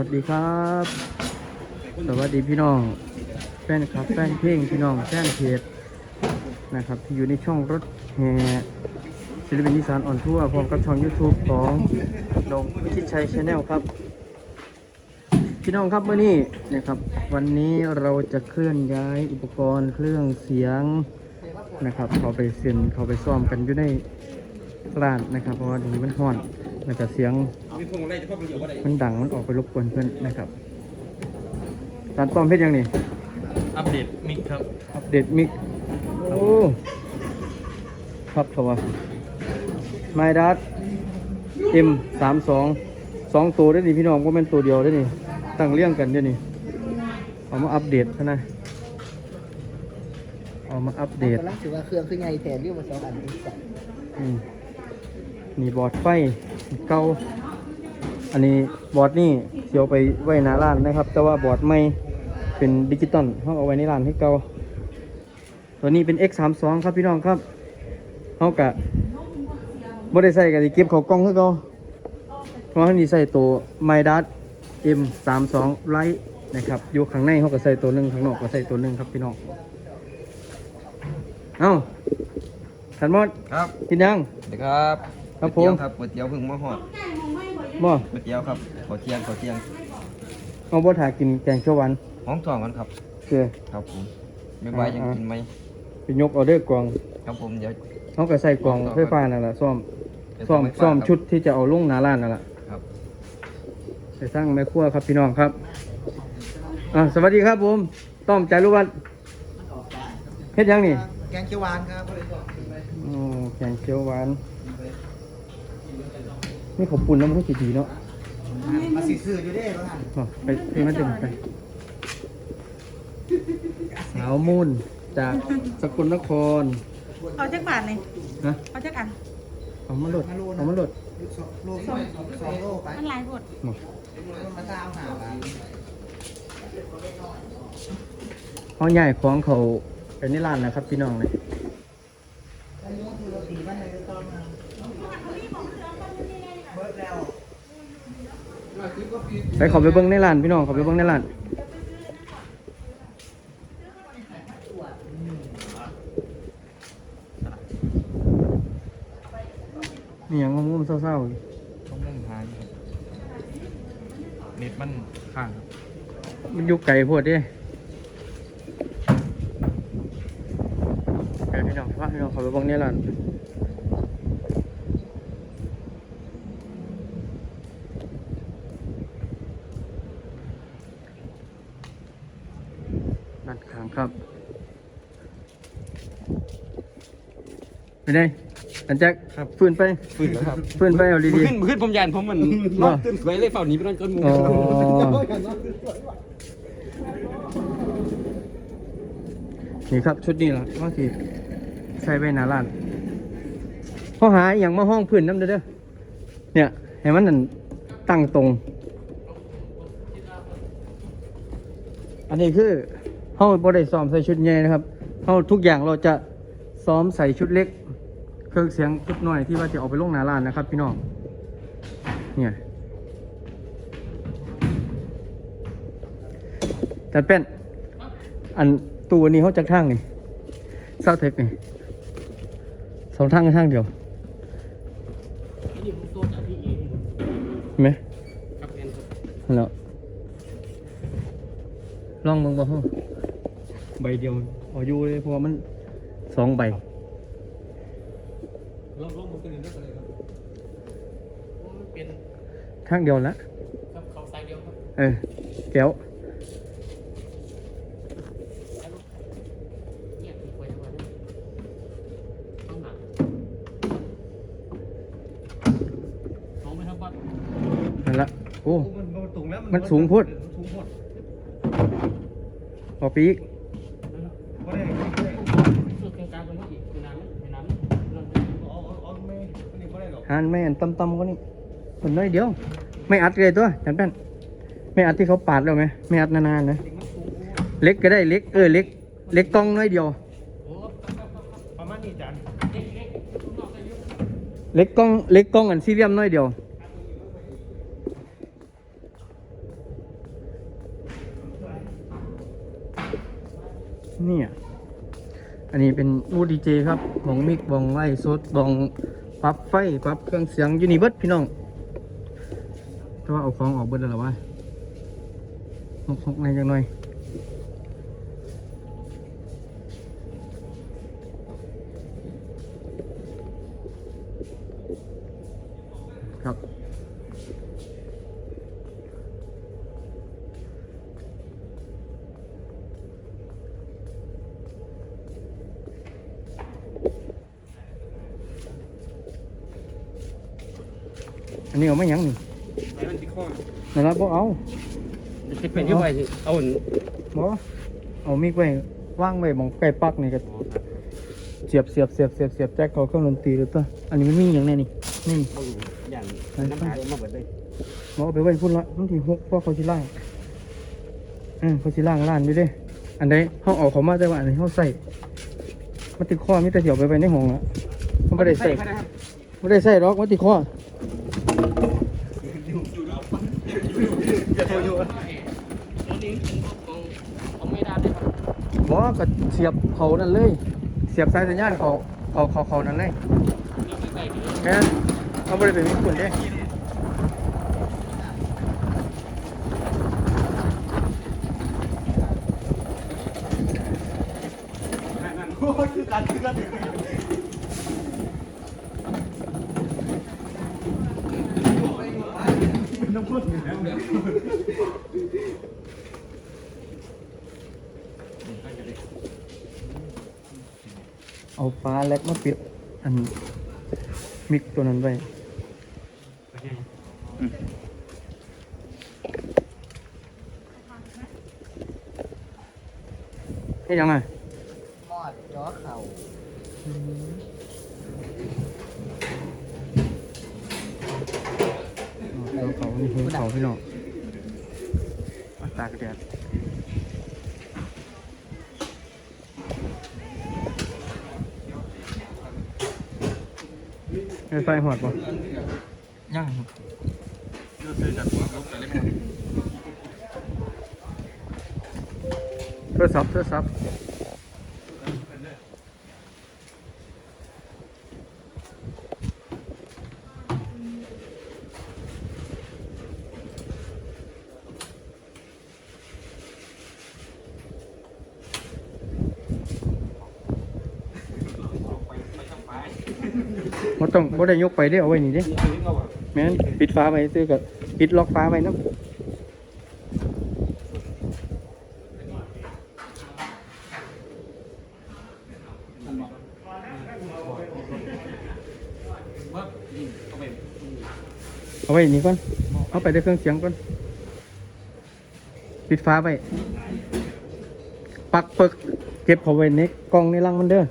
วัสดีครับ สวัสดีพี่น้องแฟนคลับแฟนเพลงพี่น้องแฟนเพจนะครับที่อยู่ในช่องรถแห่ศิลปินอีสานอ่อนทั่วพร้อมกับช่อง YouTube ของดงพิชิตชัยชาแนลครับ พี่น้องครับเมื่อนี้นะครับ วันนี้เราจะเคลื่อนย้ายอุปกรณ์เครื่องเสียงนะครับเขาไปเซ็นเขาไปซ่อมกันอยู่ในร้านนะครับ เพราะว่าตรงนี้มันห้อน แล้วก็เสียงมันดังมันออกไปรบกวนเพื่อนนะครับการต้อมเพชรยังนี่อัปเดตมิกครับ อัปเดตมิกโอ้ครับเขาว่าไมดัสเอ็มสามสองสองตัวได้นี่พี่น้องก็เป็นตัวเดียวได้นี่ตั้งเรียงกันเดี๋ยวนี้เอามาอัปเดตนะเอามาอัปเดตกำลังถือว่าเครื่องขึ้นไงแทนเรื่องมาสองอันนี้สองอืม นี่บอร์ดไฟเก่าอันนี้บอร์ดนี่เสียวไปไว้หน้าร้านนะครับ แต่ว่าบอร์ดไม่เป็นดิจิตอลเขาเอาไว้ในร้านให้เก่าตัวนี้เป็น X32 ครับพี่น้องครับเขากะบ่ได้ใส่กะสิเก็บเขากล้องให้เขาเพราะว่าเขานี่ใส่ตัว m y d a t M32 Lite นะครับอยู่ข้างในเขาก็ใส่ตัวหนึ่งข้างนอกก็ใส่ตัวหนึ่งครับพี่น้องเอ้าขันมดครับกินยังสวัสดีครับ ครับก๋วยเตี๋ยวผมครับก๋วยเตี๋ยวเพิ่งมาหอดบ่ก๋วยเตี๋ยวครับขอเที่ยงขอเที่ยงเอาบ่ถ่ายกินแกงเขียวหวานห้องทองกันครับเคือครับผมไม่ไหวยังอ่ากินไหมไปยกออเดอร์กล่องครับผมเดี๋ยว เขาก็ใส่กล่องไฟฟ้านั่นแหละซ่อมเดี๋ยวซ่อมไปฝากซ่อมครับชุดที่จะเอาลงหน้าร้านนั่นแหละครับ ไปสร้างแม่ครัวครับพี่น้องครับอ่าสวัสดีครับผมต้อมใจรู้วันเฮ็ดยังนี่แกงเขียวหวานครับอ๋อแกงเขียวหวาน นี่ขอบปุ่นน้ำมันก็ดีเนาะมาสีสื่ออยู่ได้บ้างอ๋อไปเพลงนั้นเต็มไปสาวมูนจากสกลนครเอาจักบาทเลยนะเอาจักอันเอามาโหลดเอามาโหลดโลสองสองโลไปมันหลายบทมามาตามหาบ้านเขาใหญ่ของเขาเป็นนิร้านนะครับพี่น้องเลย ไปขอไปเบิ้งในร้านพี่น้องขอไปเบิ้งในร้านนี่ยังงงๆเศร้าๆอยู่ต้องมุ่งหาอยู่ครับเน็ตมันข้างครับมันอยู่ไกลโพดเดิไกลพี่น้องว่าพี่น้องขอไปเบิ้งในร้านด้านข้างครับ ไปไหนอันแจ็คฟื้นไปฟื้นแล้วครับ ฟื้นไปเอาดีขึ้นขึ้นผมยันผมมันนอนตื่นสวยเลยเฝ้าหนีไปนอนจนหมูๆอ๋อนี่ครับชุดนี้ล่ะว่าสิใส่ไว้หน้าร้านเขาหาอหย่างมาห้องพื้นน้ำเด้อเด้อเนี่ยให้มันนั่นตั้งตรง อันนี้คือเฮาบ่ได้ซ้อมใส่ชุดใหญ่นะครับเฮาทุกอย่างเราจะซ้อมใส่ชุดเล็กเครื่องเสียงชุดน้อยที่ว่าจะเอาไปลงหน้าร้านนะครับ พี่น้อง เนี่ยแต่เป็น อันตัวนี้เขาจากทางนี่เศร้าเทคนี่สองทางกับทางเดียวเห็นไหมนั่นแหล้วลองบางบ่ห้องใบเดียวเอาอยู่เลยเพราะว่ามันสองใบ ลองลองมันเป็นเรื่องอะไรครับเป็นข้างเดียวละครับเขาไซเดียวครับเออแก้วเนี่ยว้ทั้งวันเลยต้องหนักเขาไม่ทำบัตรนั่นละโอ้ มันตรงแล้วมันสูงโพด สูงโพดเอาปีอีกันไม่อันต่ำๆก็นี่ผลน้อยเดียว ไม่อัดเลยตัวจันเป็นไม่อัดที่เขาปาดแล้วไหมไม่อัดนานๆนะเล็กก็ได้เล็กเออเล็ก เล็กกล้องน้อยเดียวประมาณนี้จันเล็กกล้องเล็กกล้องอันซีเรียมน้อยเดียวนี่ยอันนี้เป็นอูดีเจครับของมิกบองไล่ซดบอง ปรับไฟปรับเครื่องเสียงยูนิเบิร์ตพี่น้องแต่ว่าเอาของออกเบิร์ดแล้วเหรอวะหกหกในจังหน่อย อันนี้เอาไม่ยั้งนี่ไปมันที่ข้อนั่นละบ่เอาคิดเป็นยังไงเอาหนบ่เอามีดไว้ว่างไว้หมองใกล้ปลักนี่ก็เสียบเสียบเสียบเสียบเสียบแจ็คเขาเครื่องดนตรีเลยตัวอันนี้มันมีอย่างแน่นี่นี่อย่างน้ำหายมาเบิดเลยบ่เอาไปไว้พุ่นละมันที่หกเพราะเขาสิล่างเออเขาสิล่างล้านอยู่เด้อันใดเขาเอาเขามาแต่ว่าอันนี้เขาใส่มันติดข้อมีแต่เสียวไปไว้ในห้องละเขาไม่ได้ใส่ไม่ได้ใส่หรอกมันติดข้อ จะโทรอยู่ บ่ ก็เสียบเขานั่นเลย เสียบสายสัญญาณเขาเขาเขาเขานั่นเลยแค่นั้นเขาไม่ได้เป็นมิตรคุณเด้คือการคือการ เอาฟ้าแล็กมาปิด อันมิกตัวนั้นไว้เฮ้ยยังไงมอดจ้อเข่าเอาเขานี่คือเขาพี่น้องเอาตากแดด ไอ้ไฟหอดป่ะยังโทรศัพท์โทรศัพท์บ่ ต้องบ่ได้ยกไปได้เอาไว้นี่เด้แม่นปิดฟ้าไว้ซื้อกับปิดล็อกฟ้าไว้นะเอาไว้นี่ก่อนเอาไปได้เครื่องเสียงก่อนปิดฟ้าไว้ปักเปิกเก็บเขาไว้ในกล่องในรังมันเด้อ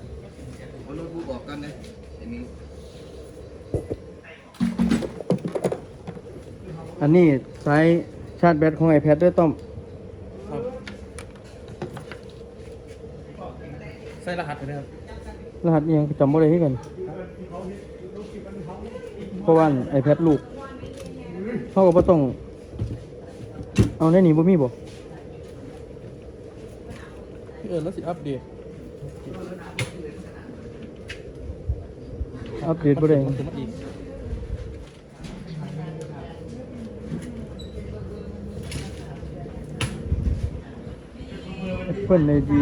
โน้ตบุ๊กบอกกันเลยไอ้นี่ อันนี้สายชาร์จแบตของ iPad ด้วยต้อมใส่รหัสไปเลยครับรหัสอิหยังจำบ่ได้ที่กันเพราะว่า iPad ลูกเขาก็บ่ต้อง เอาในนี้บ่มีบ่เออแล้วสิ อัปเดต อัปเดตบ่ได้มันจะมาอีก เพิ่นในดี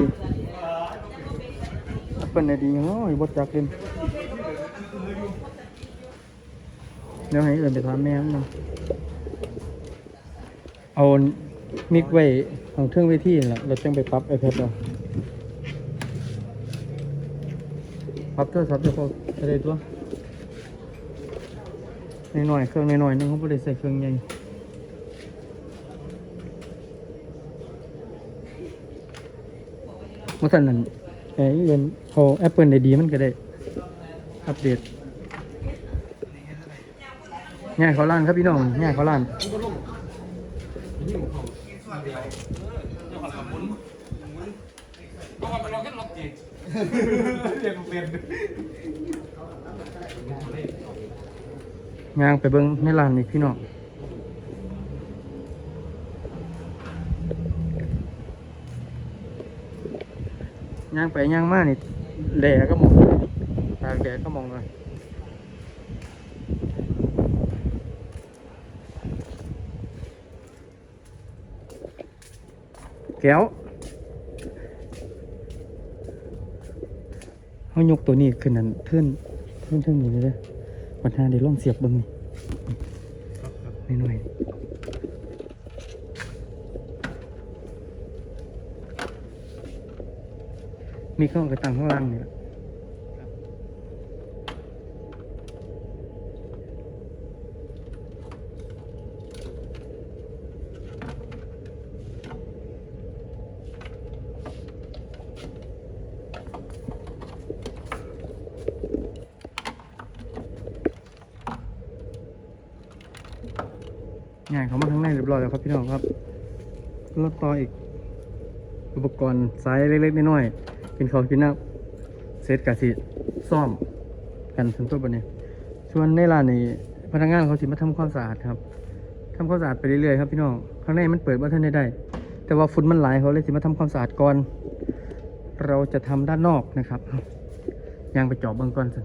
เพิ่นในดียังน้ยบ่จักเล่นเดี๋ยวให้เอิ้นไปถามแม่มันเอามิกไว้ของเครื่องเวทีนั่นล่ะเราจังไปปรับ iPad เอาปรับโทรศัพท์เดี๋ยวเขาจะได้ตัวน้อยๆเครื่องน้อยๆนึงเขาบ่ได้ใส่เครื่องใหญ่ ว่าสันนั้นไอ้เงินเขาแอปเปิลได้ดีมันก็ได้ อัปเดตง่ายเขาล้านครับพี่น้องง่ายเขาล้านย่างไปเบิ้งในร้านนี่พี่น้อง ย่างไปย่างมานี่แหล่ก็มองตากแดดก็มองเลยแก้วเขายกตัวนี้ขึ้นนั่นเทินเทินเทินอยู่เลยเด้อปัญหาเดี๋ยวลองเสียบเบิ้งนี่หน่อย มีเครื่องกระตังข้างล่างนี่แหละงายเขามาข้างในเรียบร้อยแล้วครับพี่น้องครับแล้วต่ออีกอุปกรณ์ไซส์เล็กๆน้อยๆ กินข้าวกินน้ำเซตกะสิซ่อมกันทั้งตัวบนนี้ส่วนในร้านนี้พนักงานเขาสิมาทำความสะอาดครับทำความสะอาดไปเรื่อยๆครับพี่น้องข้างในมันเปิดว่าท่านได้ได้ แต่ว่าฝุ่นมันหลายเขาเลยสิมาทำความสะอาดก่อน เราจะทำด้านนอกนะครับยางไปจอบเบื้องก่อนสิ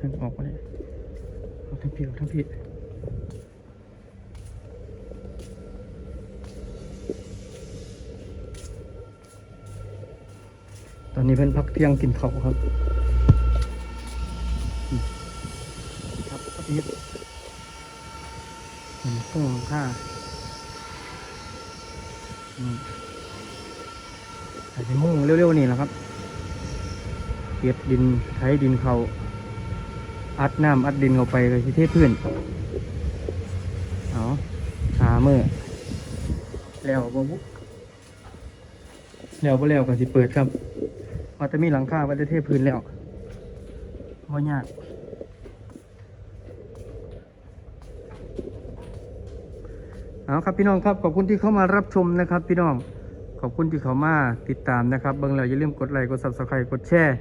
ทางออกมาเลยเอา ทั้งพี่ตอนนี้เพิ่นพักเที่ยงกินเขาครับครับก็อีกเห็นเครื่งค่าอืมใส่มุ่งเร็วๆนี่แหละครับ เก็บดินไถดินเขา อัดน้ำอัดดินเข้าไปเลยที่เทพื้นเอาหาเมื่อแล้วบ่บุแล้วบ่แล้วก็สิเปิดครับว่าจะมีหลังคาว่าจะเทพื้นแล้วบ่ยากเอาครับพี่น้องครับขอบคุณที่เข้ามารับชมนะครับ พี่น้องขอบคุณที่เข้ามาติดตามนะครับเบิ่งแล้วอย่าลืมกดไลค์กด subscribe กดแชร์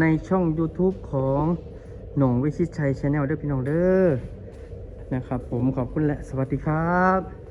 ในช่อง YouTube ของ หน่งวิชิตชัยชาแนลด้วยพี่น้องเด้อนะครับผมขอบคุณและสวัสดีครับ